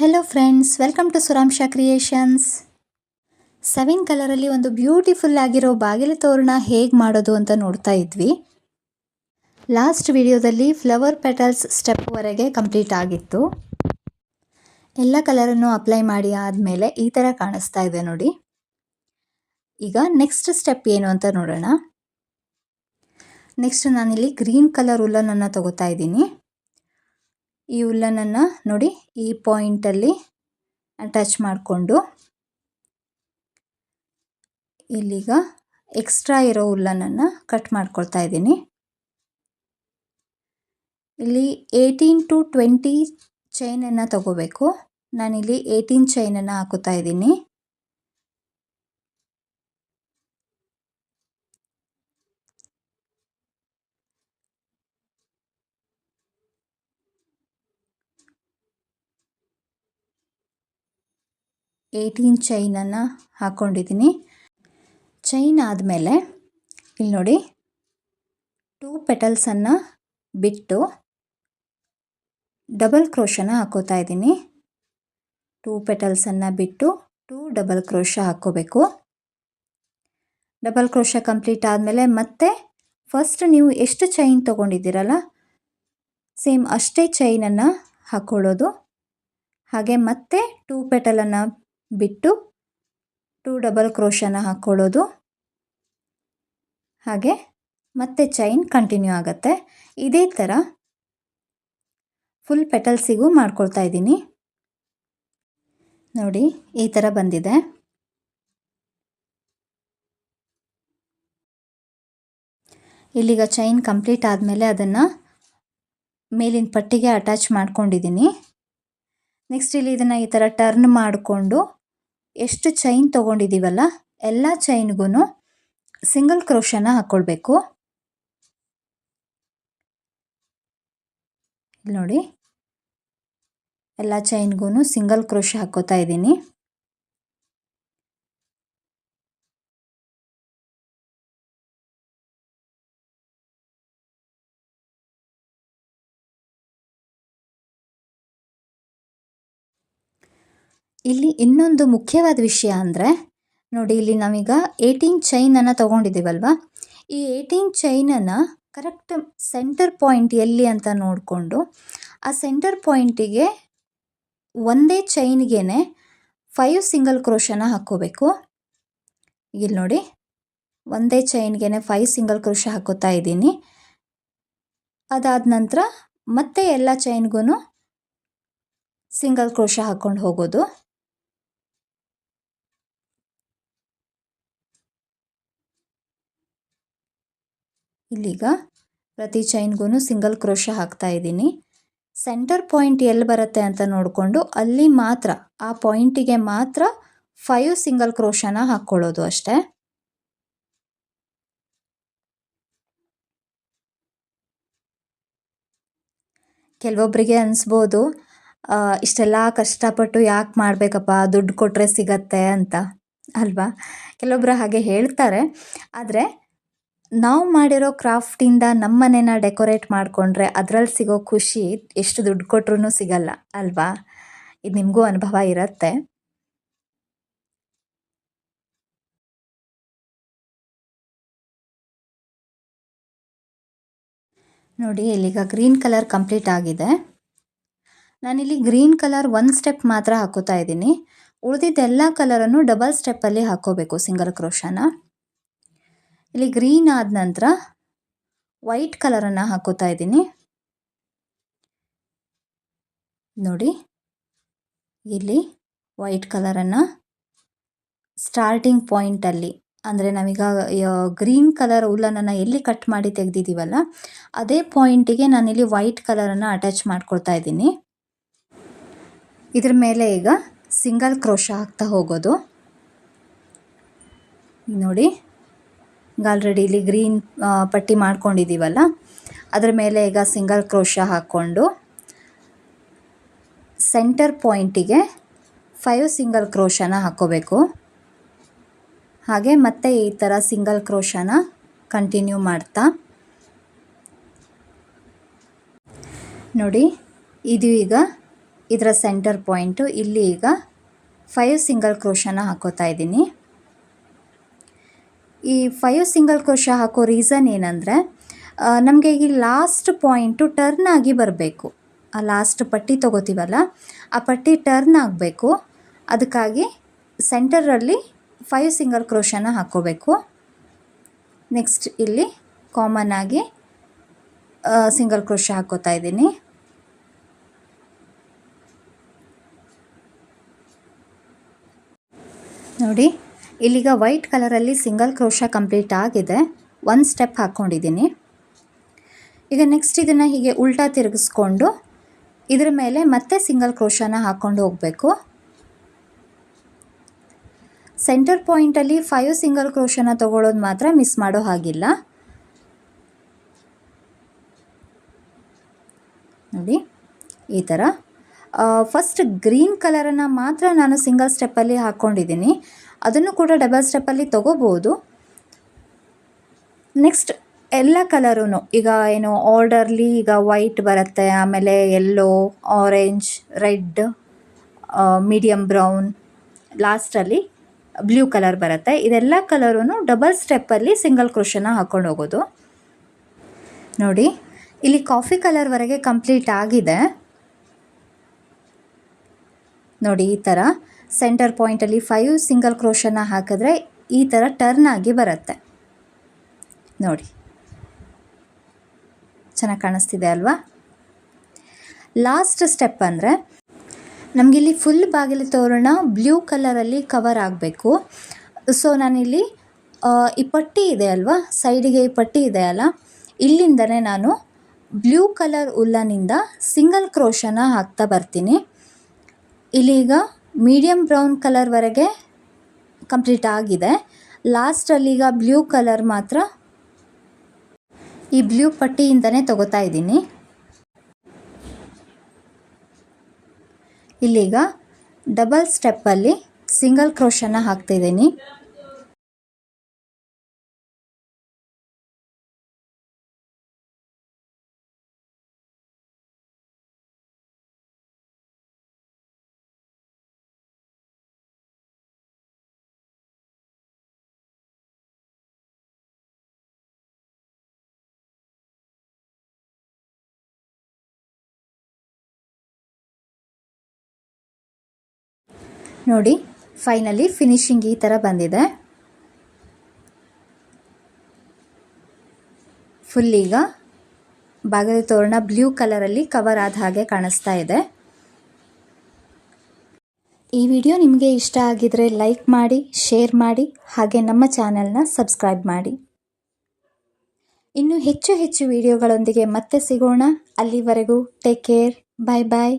Hello friends welcome to Suransha creations seven ಕಲರಲ್ಲಿ ಒಂದು beautiful ಆಗಿರೋ ಬಾಗಿಲು ತೋರಣ ಹೇಗೆ ಮಾಡೋದು ಅಂತ ನೋಡ್ತಾ ಇದ್ವಿ. ಲಾಸ್ಟ್ ವಿಡಿಯೋದಲ್ಲಿ ಫ್ಲವರ್ ಪೆಟಲ್ಸ್ ಸ್ಟೆಪ್ವರೆಗೆ ಕಂಪ್ಲೀಟ್ ಆಗಿತ್ತು. ಎಲ್ಲ ಕಲರನ್ನು ಅಪ್ಲೈ ಮಾಡಿ ಆದಮೇಲೆ ಈ ಥರ ಕಾಣಿಸ್ತಾ ಇದೆ ನೋಡಿ. ಈಗ ನೆಕ್ಸ್ಟ್ ಸ್ಟೆಪ್ ಏನು ಅಂತ ನೋಡೋಣ. ನೆಕ್ಸ್ಟ್ ನಾನಿಲ್ಲಿ ಗ್ರೀನ್ ಕಲರ್ ಉಲ್ಲನನ್ನು ತಗೋತಾ ಇದ್ದೀನಿ. ಈ ಉಲ್ಲನನ್ನು ನೋಡಿ ಈ ಪಾಯಿಂಟಲ್ಲಿ ಅಟ್ಯಾಚ್ ಮಾಡಿಕೊಂಡು ಇಲ್ಲಿಗ ಎಕ್ಸ್ಟ್ರಾ ಇರೋ ಉಲ್ಲನನ್ನು ಕಟ್ ಮಾಡ್ಕೊಳ್ತಾ ಇದ್ದೀನಿ. ಇಲ್ಲಿ ಏಯ್ಟೀನ್ ಟು ಟ್ವೆಂಟಿ ಚೈನನ್ನು ತಗೋಬೇಕು. ನಾನಿಲ್ಲಿ ಏಯ್ಟೀನ್ ಚೈನನ್ನು ಹಾಕುತ್ತಾ ಇದ್ದೀನಿ. ಏಯ್ಟೀನ್ ಚೈನನ್ನು ಹಾಕ್ಕೊಂಡಿದ್ದೀನಿ ಚೈನ್ ಆದಮೇಲೆ ಇಲ್ಲಿ ನೋಡಿ ಟೂ ಪೆಟಲ್ಸನ್ನು ಬಿಟ್ಟು ಡಬಲ್ ಕ್ರೋಶನ ಹಾಕೋತಾ ಇದ್ದೀನಿ. ಟೂ ಪೆಟಲ್ಸನ್ನು ಬಿಟ್ಟು ಟೂ ಡಬಲ್ ಕ್ರೋಶ ಹಾಕ್ಕೋಬೇಕು ಡಬಲ್ ಕ್ರೋಶ ಕಂಪ್ಲೀಟ್ ಆದಮೇಲೆ ಮತ್ತೆ ಫಸ್ಟ್ ನೀವು ಎಷ್ಟು ಚೈನ್ ತೊಗೊಂಡಿದ್ದೀರಲ್ಲ, ಸೇಮ್ ಅಷ್ಟೇ ಚೈನನ್ನು ಹಾಕ್ಕೊಳ್ಳೋದು ಹಾಗೆ ಮತ್ತೆ ಟೂ ಪೆಟಲನ್ನು ಬಿಟ್ಟು ಟೂ ಡಬಲ್ ಕ್ರೋಶನ ಹಾಕ್ಕೊಳ್ಳೋದು. ಹಾಗೆ ಮತ್ತೆ ಚೈನ್ ಕಂಟಿನ್ಯೂ ಆಗುತ್ತೆ. ಇದೇ ಥರ ಫುಲ್ ಪೆಟಲ್ಸಿಗೂ ಮಾಡ್ಕೊಳ್ತಾ ಇದ್ದೀನಿ. ನೋಡಿ, ಈ ಥರ ಬಂದಿದೆ. ಇಲ್ಲಿಗ ಚೈನ್ ಕಂಪ್ಲೀಟ್ ಆದಮೇಲೆ ಅದನ್ನು ಮೇಲಿನ ಪಟ್ಟಿಗೆ ಅಟ್ಯಾಚ್ ಮಾಡ್ಕೊಂಡಿದ್ದೀನಿ ನೆಕ್ಸ್ಟ್ ಇಲ್ಲಿ ಇದನ್ನು ಈ ಥರ ಟರ್ನ್ ಮಾಡಿಕೊಂಡು ಎಷ್ಟು ಚೈನ್ ತೊಗೊಂಡಿದ್ದೀವಲ್ಲ ಎಲ್ಲ ಚೈನ್ಗೂ ಸಿಂಗಲ್ ಕ್ರೋಶನ ಹಾಕ್ಕೊಳ್ಬೇಕು ನೋಡಿ ಎಲ್ಲ ಚೈನ್ಗೂ ಸಿಂಗಲ್ ಕ್ರೋಶ ಹಾಕೋತಾ ಇದ್ದೀನಿ. ಇಲ್ಲಿ ಇನ್ನೊಂದು ಮುಖ್ಯವಾದ ವಿಷಯ ಅಂದರೆ, ನೋಡಿ ಇಲ್ಲಿ ನಾವೀಗ ಏಯ್ಟೀನ್ ಚೈನನ್ನು ತೊಗೊಂಡಿದ್ದೀವಲ್ವ? ಈ ಏಯ್ಟೀನ್ ಚೈನನ್ನು ಕರೆಕ್ಟ್ ಸೆಂಟರ್ ಪಾಯಿಂಟ್ ಎಲ್ಲಿ ಅಂತ ನೋಡಿಕೊಂಡು, ಆ ಸೆಂಟರ್ ಪಾಯಿಂಟಿಗೆ ಒಂದೇ ಚೈನ್ಗೆ ಫೈವ್ ಸಿಂಗಲ್ ಕ್ರೋಶನ ಹಾಕೋಬೇಕು ಇಲ್ಲಿ ನೋಡಿ, ಒಂದೇ ಚೈನ್ಗೆ ಫೈವ್ ಸಿಂಗಲ್ ಕ್ರೋಶ ಹಾಕೋತಾ ಇದ್ದೀನಿ. ಅದಾದ ನಂತರ ಮತ್ತೆ ಎಲ್ಲ ಚೈನ್ಗೂ ಸಿಂಗಲ್ ಕ್ರೋಶ ಹಾಕ್ಕೊಂಡು ಹೋಗೋದು. ಇಲ್ಲೀಗ ಪ್ರತಿ ಚೈನ್ಗೂ ಸಿಂಗಲ್ ಕ್ರೋಶ ಹಾಕ್ತಾ ಇದ್ದೀನಿ. ಸೆಂಟರ್ ಪಾಯಿಂಟ್ ಎಲ್ಲಿ ಬರುತ್ತೆ ಅಂತ ನೋಡಿಕೊಂಡು ಅಲ್ಲಿ ಮಾತ್ರ, ಆ ಪಾಯಿಂಟಿಗೆ ಮಾತ್ರ ಫೈವ್ ಸಿಂಗಲ್ ಕ್ರೋಶನ ಹಾಕ್ಕೊಳ್ಳೋದು ಅಷ್ಟೇ. ಕೆಲವೊಬ್ಬರಿಗೆ ಅನಿಸ್ಬೋದು ಇಷ್ಟೆಲ್ಲ ಕಷ್ಟಪಟ್ಟು ಯಾಕೆ ಮಾಡಬೇಕಪ್ಪ, ದುಡ್ಡು ಕೊಟ್ಟರೆ ಸಿಗತ್ತೆ ಅಂತ, ಅಲ್ವಾ? ಕೆಲವೊಬ್ಬರು ಹಾಗೆ ಹೇಳ್ತಾರೆ, ಆದರೆ ನಾವು ಮಾಡಿರೋ ಕ್ರಾಫ್ಟಿಂದ ನಮ್ಮ ಮನೇನ ಡೆಕೋರೇಟ್ ಮಾಡಿಕೊಂಡ್ರೆ ಅದರಲ್ಲಿ ಸಿಗೋ ಖುಷಿ ಎಷ್ಟು ದುಡ್ಡು ಕೊಟ್ರೂ ಸಿಗಲ್ಲ, ಅಲ್ವಾ? ಇದು ನಿಮಗೂ ಅನುಭವ ಇರುತ್ತೆ. ನೋಡಿ, ಇಲ್ಲಿಗ ಗ್ರೀನ್ ಕಲರ್ ಕಂಪ್ಲೀಟ್ ಆಗಿದೆ. ನಾನಿಲ್ಲಿ ಗ್ರೀನ್ ಕಲರ್ ಒನ್ ಸ್ಟೆಪ್ ಮಾತ್ರ ಹಾಕೋತಾ ಇದ್ದೀನಿ. ಉಳಿದಿದ್ದೆಲ್ಲ ಕಲರನ್ನು ಡಬಲ್ ಸ್ಟೆಪ್ಪಲ್ಲಿ ಹಾಕೋಬೇಕು ಸಿಂಗಲ್ ಕ್ರೋಶನ. ಇಲ್ಲಿ ಗ್ರೀನ್ ಆದ ನಂತರ ವೈಟ್ ಕಲರನ್ನು ಹಾಕೋತಾ ಇದ್ದೀನಿ. ನೋಡಿ, ಇಲ್ಲಿ ವೈಟ್ ಕಲರನ್ನು ಸ್ಟಾರ್ಟಿಂಗ್ ಪಾಯಿಂಟಲ್ಲಿ ಅಂದರೆ ನಾವೀಗ ಗ್ರೀನ್ ಕಲರ್ ಉಲ್ಲನನ್ನು ಎಲ್ಲಿ ಕಟ್ ಮಾಡಿ ತೆಗೆದಿದ್ದೀವಲ್ಲ ಅದೇ ಪಾಯಿಂಟಿಗೆ ನಾನಿಲ್ಲಿ ವೈಟ್ ಕಲರನ್ನು ಅಟ್ಯಾಚ್ ಮಾಡ್ಕೊಳ್ತಾ ಇದ್ದೀನಿ. ಇದ್ರ ಮೇಲೆ ಈಗ ಸಿಂಗಲ್ ಕ್ರೋಶ ಹಾಕ್ತಾ ಹೋಗೋದು. ನೋಡಿ ಆಲ್ರೆಡಿ ಇಲ್ಲಿ ಗ್ರೀನ್ ಪಟ್ಟಿ ಮಾಡ್ಕೊಂಡಿದ್ದೀವಲ್ಲ ಅದರ ಮೇಲೆ ಈಗ ಸಿಂಗಲ್ ಕ್ರೋಶ ಹಾಕ್ಕೊಂಡು ಸೆಂಟರ್ ಪಾಯಿಂಟಿಗೆ ಫೈವ್ ಸಿಂಗಲ್ ಕ್ರೋಶನ ಹಾಕ್ಕೋಬೇಕು. ಹಾಗೆ ಮತ್ತೆ ಈ ಥರ ಸಿಂಗಲ್ ಕ್ರೋಶನ ಕಂಟಿನ್ಯೂ ಮಾಡ್ತಾ. ನೋಡಿ, ಇದು ಈಗ ಇದರ ಸೆಂಟರ್ ಪಾಯಿಂಟು ಇಲ್ಲಿ ಈಗ ಫೈವ್ ಸಿಂಗಲ್ ಕ್ರೋಶನ ಹಾಕೋತಾ ಇದ್ದೀನಿ. ಈ ಫೈವ್ ಸಿಂಗಲ್ ಕ್ರೋಶ ಹಾಕೋ ರೀಸನ್ ಏನಂದರೆ ನಮಗೆ ಈ ಲಾಸ್ಟ್ ಪಾಯಿಂಟು ಟರ್ನ್ ಆಗಿ ಬರಬೇಕು. ಆ ಲಾಸ್ಟ್ ಪಟ್ಟಿ ತೊಗೋತೀವಲ್ಲ, ಆ ಪಟ್ಟಿ ಟರ್ನ್ ಆಗಬೇಕು. ಅದಕ್ಕಾಗಿ ಸೆಂಟರಲ್ಲಿ ಫೈವ್ ಸಿಂಗಲ್ ಕ್ರೋಶನ ಹಾಕ್ಕೋಬೇಕು ನೆಕ್ಸ್ಟ್ ಇಲ್ಲಿ ಕಾಮನ್ ಆಗಿ ಸಿಂಗಲ್ ಕ್ರೋಶ ಹಾಕೋತಾ ಇದ್ದೀನಿ. ನೋಡಿ ಇಲ್ಲಿಗ ವೈಟ್ ಕಲರಲ್ಲಿ ಸಿಂಗಲ್ ಕ್ರೋಶ ಕಂಪ್ಲೀಟ್ ಆಗಿದೆ. ಒಂದು ಸ್ಟೆಪ್ ಹಾಕ್ಕೊಂಡಿದ್ದೀನಿ ಈಗ ನೆಕ್ಸ್ಟ್ ಇದನ್ನು ಹೀಗೆ ಉಲ್ಟಾ ತಿರುಗಿಸ್ಕೊಂಡು ಇದ್ರ ಮೇಲೆ ಮತ್ತೆ ಸಿಂಗಲ್ ಕ್ರೋಶನ ಹಾಕ್ಕೊಂಡು ಹೋಗಬೇಕು. ಸೆಂಟರ್ ಪಾಯಿಂಟಲ್ಲಿ ಫೈವ್ ಸಿಂಗಲ್ ಕ್ರೋಶನ ತೊಗೊಳ್ಳೋದು ಮಾತ್ರ ಮಿಸ್ ಮಾಡೋ ಹಾಗಿಲ್ಲ. ನೋಡಿ, ಈ ಥರ ಫಸ್ಟ್ ಗ್ರೀನ್ ಕಲರನ್ನು ಮಾತ್ರ ನಾನು ಸಿಂಗಲ್ ಸ್ಟೆಪ್ಪಲ್ಲಿ ಹಾಕ್ಕೊಂಡಿದ್ದೀನಿ ಅದನ್ನು ಕೂಡ ಡಬಲ್ ಸ್ಟೆಪ್ಪಲ್ಲಿ ತೊಗೋಬೋದು. ನೆಕ್ಸ್ಟ್ ಎಲ್ಲ ಕಲರೂ ಈಗ ಏನು ಆರ್ಡರ್ಲಿ ಈಗ ವೈಟ್ ಬರುತ್ತೆ, ಆಮೇಲೆ yellow orange red medium brown ಲಾಸ್ಟಲ್ಲಿ ಬ್ಲೂ ಕಲರ್ ಬರುತ್ತೆ. ಇದೆಲ್ಲ ಕಲರೂ ಡಬಲ್ ಸ್ಟೆಪ್ಪಲ್ಲಿ ಸಿಂಗಲ್ ಕ್ರೋಶನ ಹಾಕ್ಕೊಂಡು ಹೋಗೋದು. ನೋಡಿ, ಇಲ್ಲಿ ಕಾಫಿ ಕಲರ್ವರೆಗೆ ಕಂಪ್ಲೀಟ್ ಆಗಿದೆ. ನೋಡಿ, ಈ ಥರ ಸೆಂಟರ್ ಪಾಯಿಂಟಲ್ಲಿ ಫೈವ್ ಸಿಂಗಲ್ ಕ್ರೋಶನ ಹಾಕಿದ್ರೆ ಈ ಥರ ಟರ್ನ್ ಆಗಿ ಬರುತ್ತೆ. ನೋಡಿ, ಚೆನ್ನಾಗಿ ಕಾಣಿಸ್ತಿದೆ ಅಲ್ವಾ? ಲಾಸ್ಟ್ ಸ್ಟೆಪ್ ಅಂದರೆ ನಮಗಿಲ್ಲಿ ಫುಲ್ ಬಾಗಿಲು ತೋರಣ ಬ್ಲೂ ಕಲರಲ್ಲಿ ಕವರ್ ಆಗಬೇಕು. ಸೊ ನಾನಿಲ್ಲಿ ಈ ಪಟ್ಟಿ ಇದೆ ಅಲ್ವಾ? ಸೈಡಿಗೆ ಈ ಪಟ್ಟಿ ಇದೆ ಅಲ್ಲ? ಇಲ್ಲಿಂದನೇ ನಾನು ಬ್ಲೂ ಕಲರ್ ಉಲ್ಲನಿಂದ ಸಿಂಗಲ್ ಕ್ರೋಶನ ಹಾಕ್ತಾ ಬರ್ತೀನಿ. ಇಲ್ಲೀಗ ಮೀಡಿಯಮ್ ಬ್ರೌನ್ ಕಲರ್ವರೆಗೆ ಕಂಪ್ಲೀಟ್ ಆಗಿದೆ. ಲಾಸ್ಟಲ್ಲಿ ಈಗ ಬ್ಲೂ ಕಲರ್ ಮಾತ್ರ ಈ ಬ್ಲೂ ಪಟ್ಟಿಯಿಂದನೇ ತಗೋತಾ ಇದ್ದೀನಿ. ಇಲ್ಲೀಗ ಡಬಲ್ ಸ್ಟೆಪ್ಪಲ್ಲಿ ಸಿಂಗಲ್ ಕ್ರೋಶನ ಹಾಕ್ತಿದ್ದೀನಿ ನೋಡಿ ಫೈನಲಿ ಫಿನಿಶಿಂಗ್ ಈ ಥರ ಬಂದಿದೆ. ಫುಲ್ ಈಗ ಬಾಗಿಲು ತೋರಣ ಬ್ಲೂ ಕಲರಲ್ಲಿ ಕವರ್ ಆದ ಹಾಗೆ ಕಾಣಿಸ್ತಾ ಇದೆ. ಈ ವಿಡಿಯೋ ನಿಮಗೆ ಇಷ್ಟ ಆಗಿದರೆ ಲೈಕ್ ಮಾಡಿ ಶೇರ್ ಮಾಡಿ, ಹಾಗೆ ನಮ್ಮ ಚಾನೆಲ್ನ ಸಬ್ಸ್ಕ್ರೈಬ್ ಮಾಡಿ. ಇನ್ನು ಹೆಚ್ಚು ಹೆಚ್ಚು ವಿಡಿಯೋಗಳೊಂದಿಗೆ ಮತ್ತೆ ಸಿಗೋಣ. ಅಲ್ಲಿವರೆಗೂ ಟೇಕ್ ಕೇರ್ ಬಾಯ್ ಬಾಯ್